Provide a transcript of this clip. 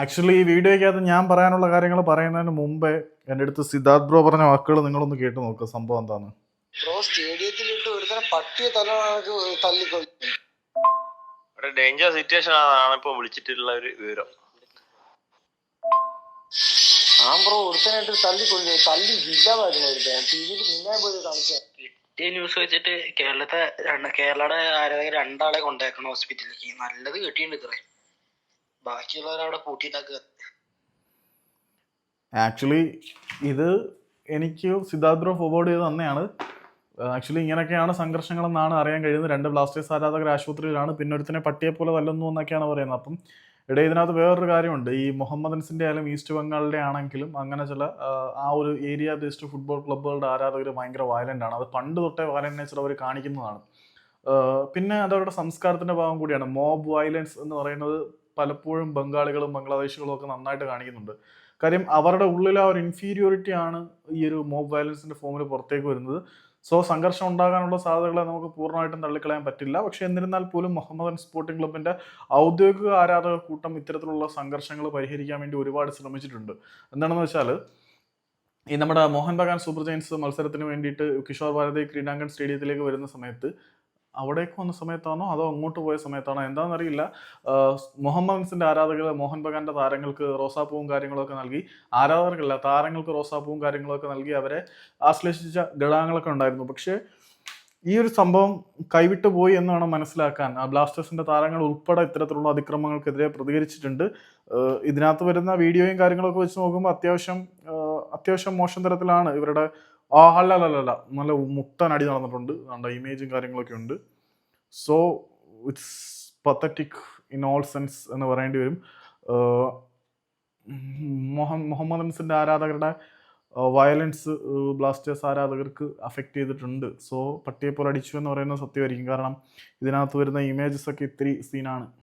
Actually ഈ വീഡിയോയ്ക്കകത്ത് ഞാൻ പറയാനുള്ള കാര്യങ്ങൾ പറയുന്നതിന് മുമ്പേ എന്റെ അടുത്ത് സിദ്ധാർത്ഥ് ബ്രോ പറഞ്ഞ വാക്കുകൾ നിങ്ങളൊന്ന് കേട്ട് നോക്കുക സംഭവം എന്താണ്? ബ്രോ സ്റ്റേഡിയത്തിലിട്ട് പട്ടിയെ തല തല്ലിക്കൊല്ലു. ഒരു ഡേഞ്ചർ സിറ്റുവേഷൻ ആണ്. ഇപ്പൊ വിളിച്ചിട്ടുള്ള ഒരു വിവരം. ബ്രോ ഒരുത്തനായിട്ട് തല്ലി ഇല്ലാതായിരുന്നു ഒരുത്തൻ. ടി വിയിൽ പിന്നെ പോയി കാണിച്ച കിട്ടിയ ന്യൂസ് വെച്ചിട്ട് കേരളത്തെ കേരളയുടെ ആരാധകർ രണ്ടാളെ കൊണ്ടേക്കണം ഹോസ്പിറ്റലിലേക്ക് നല്ലത് കിട്ടിയിട്ടുണ്ട് ഇത്രേ ആക്ച്വലി ഇത് എനിക്ക് സിദ്ധാർത്ഥ ഫോർവേഡ് ചെയ്ത് തന്നെയാണ്. ആക്ച്വലി ഇങ്ങനെയൊക്കെയാണ് സംഘർഷങ്ങളെന്നാണ് അറിയാൻ കഴിയുന്നത്. രണ്ട് ബ്ലാസ്റ്റേഴ്സ് ആരാധകർ ആശുപത്രിയിലാണ്. പിന്നെ ഒരുത്തിനെ പട്ടിയെ പോലെ തല്ലുന്നു എന്നൊക്കെയാണ് പറയുന്നത്. അപ്പം ഇടയിൽ ഇതിനകത്ത് വേറൊരു കാര്യമുണ്ട്. ഈ മുഹമ്മദൻസിന്റെ ആയാലും ഈസ്റ്റ് ബംഗാളിന്റെ ആണെങ്കിലും അങ്ങനെ ചില ആ, ആ ഒരു ഏരിയ ബേസ്ഡ് ഫുട്ബോൾ ക്ലബ്ബുകളുടെ ആരാധകർ ഭയങ്കര വയലന്റ് ആണ്. അത് പണ്ട് തൊട്ടേ വയലന്റ് നേച്ചർ അവർ കാണിക്കുന്നതാണ്. പിന്നെ അതവരുടെ സംസ്കാരത്തിന്റെ ഭാഗം കൂടിയാണ്. മോബ് വയലൻസ് എന്ന് പറയുന്നത് പലപ്പോഴും ബംഗാളികളും ബംഗ്ലാദേശികളും ഒക്കെ നന്നായിട്ട് കാണിക്കുന്നുണ്ട്. കാര്യം അവരുടെ ഉള്ളിൽ ആ ഒരു ഇൻഫീരിയോറിറ്റി ആണ് ഈ ഒരു മോബ് വയലൻസിന്റെ ഫോമിൽ പുറത്തേക്ക് വരുന്നത്. സോ സംഘർഷം ഉണ്ടാകാനുള്ള സാധ്യതകളെ നമുക്ക് പൂർണമായിട്ടും തള്ളിക്കളയാൻ പറ്റില്ല. പക്ഷേ എന്നിരുന്നാൽ പോലും മുഹമ്മദൻ സ്പോർട്ടിംഗ് ക്ലബിന്റെ ഔദ്യോഗിക ആരാധക കൂട്ടം ഇത്തരത്തിലുള്ള സംഘർഷങ്ങൾ പരിഹരിക്കാൻ വേണ്ടി ഒരുപാട് ശ്രമിച്ചിട്ടുണ്ട്. എന്താണെന്ന് വെച്ചാൽ ഈ നമ്മുടെ മോഹൻ ബഗാൻ സൂപ്പർ ജയൻസ് മത്സരത്തിന് വേണ്ടിയിട്ട് കിഷോർ ഭാരതി ക്രീഡാങ്കൺ സ്റ്റേഡിയത്തിലേക്ക് വരുന്ന സമയത്ത് അവിടേക്ക് വന്ന സമയത്താണോ അതോ അങ്ങോട്ട് പോയ സമയത്താണോ? എന്താണെന്നറിയില്ല. മുഹമ്മദൻസിന്റെ ആരാധകർ മോഹൻ ബഗാന്റെ താരങ്ങൾക്ക് റോസാപ്പൂവും കാര്യങ്ങളൊക്കെ നൽകി. ആരാധകർക്കല്ല താരങ്ങൾക്ക് റോസാപ്പൂവും കാര്യങ്ങളൊക്കെ നൽകി അവരെ ആശ്ലേഷിച്ച ഘടകങ്ങളൊക്കെ ഉണ്ടായിരുന്നു. പക്ഷേ ഈ ഒരു സംഭവം കൈവിട്ടു പോയി എന്ന് വേണം മനസ്സിലാക്കാൻ. ആ ബ്ലാസ്റ്റേഴ്സിന്റെ താരങ്ങൾ ഉൾപ്പെടെ ഇത്തരത്തിലുള്ള അതിക്രമങ്ങൾക്കെതിരെ പ്രതികരിച്ചിട്ടുണ്ട്. ഇതിനകത്ത് വരുന്ന വീഡിയോയും കാര്യങ്ങളൊക്കെ വെച്ച് നോക്കുമ്പോൾ അത്യാവശ്യം അത്യാവശ്യം മോശം തരത്തിലാണ് ഇവരുടെ ആ അല്ല അല്ല അല്ല, നല്ല മുട്ടൻ അടി നടന്നിട്ടുണ്ട്. അതുകൊണ്ട് ഇമേജും കാര്യങ്ങളൊക്കെ ഉണ്ട്. So it's pathetic in all sense എന്ന് പറയേണ്ടി വരും. മുഹമ്മദ് അൻസിന്റെ ആരാധകരുടെ വയലൻസ് ബ്ലാസ്റ്റേഴ്സ് ആരാധകർക്ക് അഫക്റ്റ് ചെയ്തിട്ടുണ്ട്. സോ പട്ടിയെപ്പോലെ അടിച്ചു എന്ന് പറയുന്നത് സത്യമായിരിക്കും. കാരണം ഇതിനകത്ത് വരുന്ന ഇമേജസ് ഒക്കെ ഇത്തിരി സീനാണ്